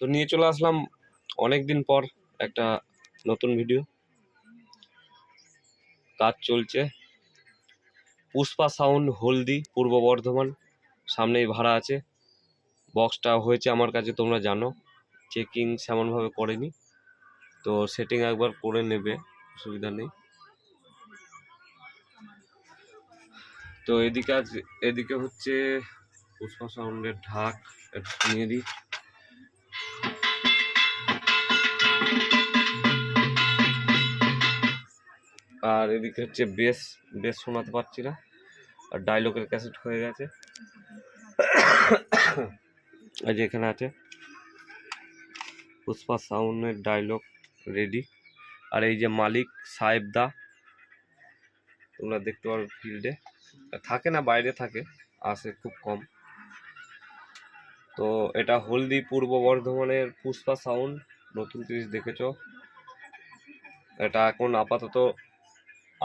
তো নিয়ে চলে আসলাম অনেক দিন পর একটা নতুন ভিডিও কাজ চলছে। পুষ্পা সাউন্ড হলদি, পূর্ব বর্ধমান, সামনেই ভাড়া আছে। বক্সটা হয়েছে আমার কাছে, তোমরা জানো। চেকিং সেমনভাবে করেনি। তো সেটিং একবার করে নেবে, অসুবিধা নেই। তো এদিকে আজ, এদিকে হচ্ছে পুষ্পা সাউন্ডের ঢাক নিয়ে দিই। আর এদিকে হচ্ছে বেস বেস শোনাতে পারছি না। আর ডায়লগের ক্যাসেট হয়ে গেছে। আর যে এখানে আছে। পুষ্পা সাউন্ডের ডায়লগ রেডি আর এই যে মালিক সাহেব দা, তোমরা দেখতে পারো ফিল্ডে থাকে না, বাইরে থাকে, আসে খুব কম। তো এটা হলদি পূর্ব বর্ধমানের পুষ্পা সাউন্ড। নতুন তিরিশ দেখেছ। এটা এখন আপাতত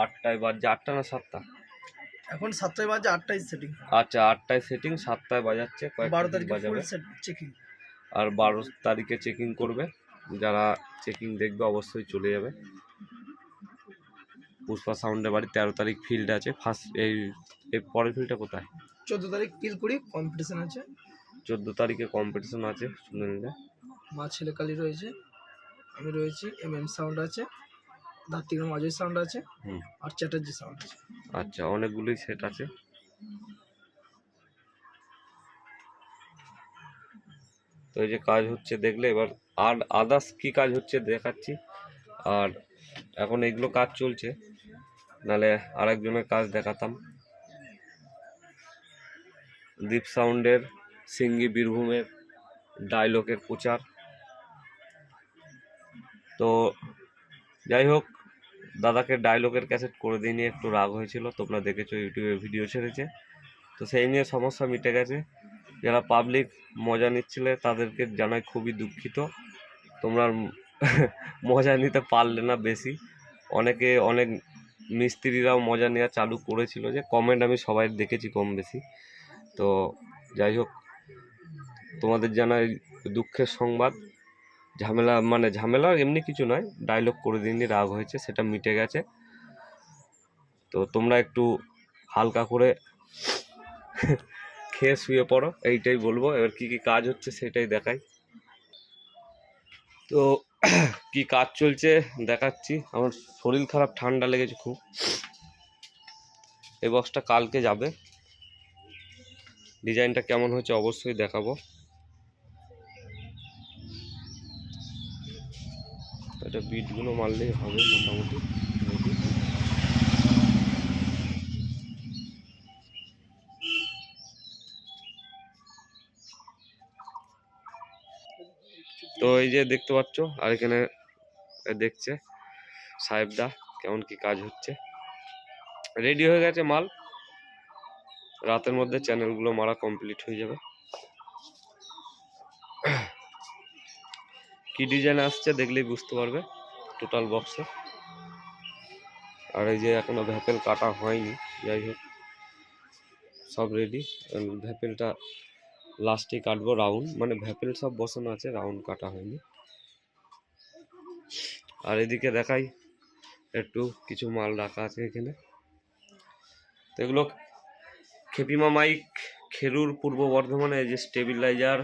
আটটায় বাজছে আটটা না সাতটা? এখন সাতটায় বাজে আটটায় সেটিং আচ্ছা আটটায় সেটিং সাতটায় বাজাচ্ছে বারো তারিখে বাজাবে। চেকিং আর বারো তারিখে চেকিং করবে যারা চেকিং দেখবে অবশ্যই চলে যাবে। পুষ্পা সাউন্ডের বাড়ি তেরো তারিখ ফিল্ড আছে ফার্স্ট এই এই পরের ফিল্ডটা কোথায়? চোদ্দ তারিখ তিলকুড়ি কম্পিটিশন আছে। চোদ্দ তারিখে কম্পিটিশন আছে শুনে নিলে। মা ছেলেকালি রয়েছে আমি রয়েছি এম এম সাউন্ড আছে। ধাত্রিগ্রাম অজয় সাউন্ড আছে আর চ্যাটার্জি সাউন্ড আছে। আচ্ছা অনেকগুলোই সেট আছে। তো এই যে কাজ হচ্ছে দেখলে এবার আর আদার্স কি কাজ হচ্ছে দেখাচ্ছি। আর এখন এইগুলো কাজ চলছে নালে আরেকজনের কাজ দেখাতাম। দীপ সাউন্ডের সিঙ্গি বীরভূমের ডায়লগের প্রচার। তো যাই হোক দাদাকে ডায়লগের ক্যাসেট করে দিয়ে নিয়ে একটু রাগ হয়েছিল, তোমরা দেখেছ ইউটিউবে ভিডিও ছেড়েছে। তো সেই নিয়ে সমস্যা মিটে গেছে। যারা পাবলিক মজা নিচ্ছিলে তাদেরকে জানাই খুবই দুঃখিত। তোমরা মজা নিতে পারলে না বেশি। অনেকে, অনেক মিস্ত্রিরাও মজা নেওয়া চালু করেছিল যে কমেন্ট আমি সবাই দেখেছি কম বেশি। তো যাই হোক, তোমাদের জানাই দুঃখের সংবাদ। ঝামেলা মানে ঝামেলা এমনি কিছু নয়। ডায়লগ করে দিনই রাগ হয়েছে, সেটা মিটে গেছে। তো তোমরা একটু হালকা করে খেয়ে শুয়ে পড়ো, এইটাই বলব। এবার কি কি কাজ হচ্ছে সেটাই দেখাই। তো কি কাজ চলছে দেখাচ্ছি। আমার শরীর খারাপ, ঠান্ডা লেগেছে খুব। এই বক্সটা কালকে যাবে। ডিজাইনটা কেমন হয়েছে অবশ্যই দেখাবো। এটা বিটগুলো মারলেই হবে মোটামুটি। তো এই যে দেখতে পাচ্ছ, আর এখানে দেখছে সাহেবদা কেমন কি কাজ হচ্ছে। রেডি হয়ে গেছে মাল। রাতের মধ্যে চ্যানেলগুলো মারা কমপ্লিট হয়ে যাবে। কি ডিজাইন আসছে দেখলেই বুঝতে পারবে টোটাল বক্সে আর এই যে এখনও ভ্যাপেল কাটা হয়নি, যাই হোক, সব রেডি ভ্যাপেলটা লাস্টে কাটবো রাউন্ড মানে ভ্যাপেল সব বসানো আছে রাউন্ড কাটা হয়নি। আর এদিকে দেখাই, একটু কিছু মাল রাখা আছে এখানে। তো এগুলো খেপিমা মাইক, খেরুর পূর্ব বর্ধমানে যে স্টেবিলাইজার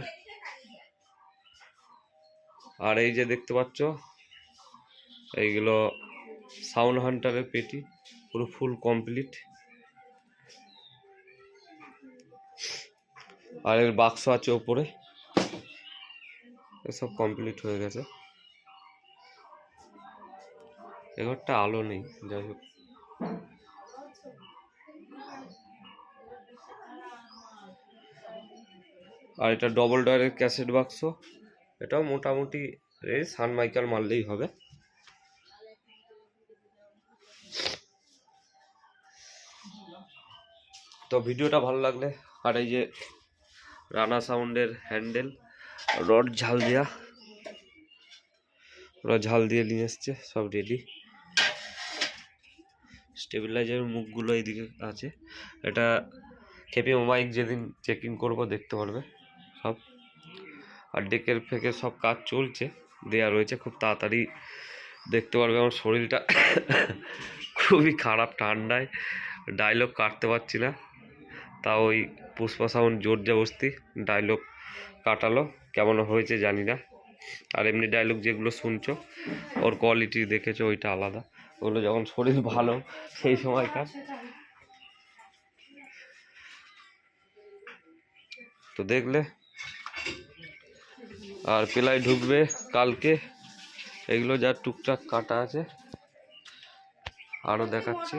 আর এই যে দেখতে পাচ্ছ, এইগুলো সাউন্ড হান্টারের পেটি, পুরো ফুল কমপ্লিট। আর এর বাক্স আছে ওপরে। সব কমপ্লিট হয়ে গেছে। এঘরটা আলো নেই, যাই হোক। আর এটা ডবল ডয়ারের ক্যাসেট বাক্স এটাও মোটামুটি এই সানমাইকার মারলেই হবে। তো ভিডিওটা ভালো লাগলে আর এই যে রানা সাউন্ডের হ্যান্ডেল, রড ঝাল দেওয়া ওরা ঝাল দিয়ে নিয়ে এসছে, সব রেডি স্টেবিলাইজার মুখগুলো এইদিকে আছে। এটা খেপি মাইক যেদিন চেকিং করব দেখতে পারবে, সব। আর ডেকের ফেকের সব কাজ চলছে, দেয়া রয়েছে, খুব তাড়াতাড়ি দেখতে পারবে আমার শরীরটা। খুবই খারাপ ঠান্ডায় ডায়লগ কাটতে পারছি না। তা ওই পুষ্পা সাউন্ড জোর জবস্তি ডায়লগ কাটালো, কেমন হয়েছে জানি না। আর এমনি ডায়লগ যেগুলো শুনছো, ওর কোয়ালিটি দেখেছ, ওইটা আলাদা। ওগুলো যখন শরীর ভালো, সেই সময়কার। তো দেখলে আর পেলাই ঢুকবে কালকে। এগুলো যা টুকটাক কাটা আছে আরও দেখাচ্ছি।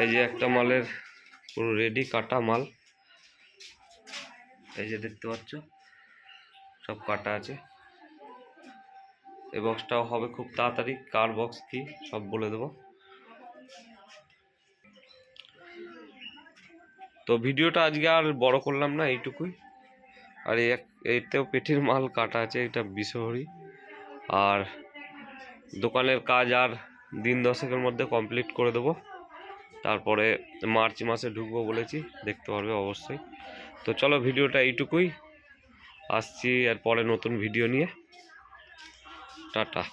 এই যে একটা মালের পুরো রেডি কাটা মাল। এই যে দেখতে পাচ্ছ, সব কাটা আছে। এই বক্সটাও হবে খুব তাড়াতাড়ি, কার বক্স কি, সব বলে দেবো। তো ভিডিওটা আজকে আর বড় করলাম না এইটুকুই। আর এক- এইতেও পেটির মাল কাটা আছে, এটা বিশহরি। আর দোকানের কাজ আর দিন দশেকের মধ্যে কমপ্লিট করে দেবো। তারপরে মার্চ মাসে ঢুকবো বলেছি, দেখতে পারবে অবশ্যই। তো চলো ভিডিওটা এইটুকুই। আসছি আর পরে নতুন ভিডিও নিয়ে। টাটা।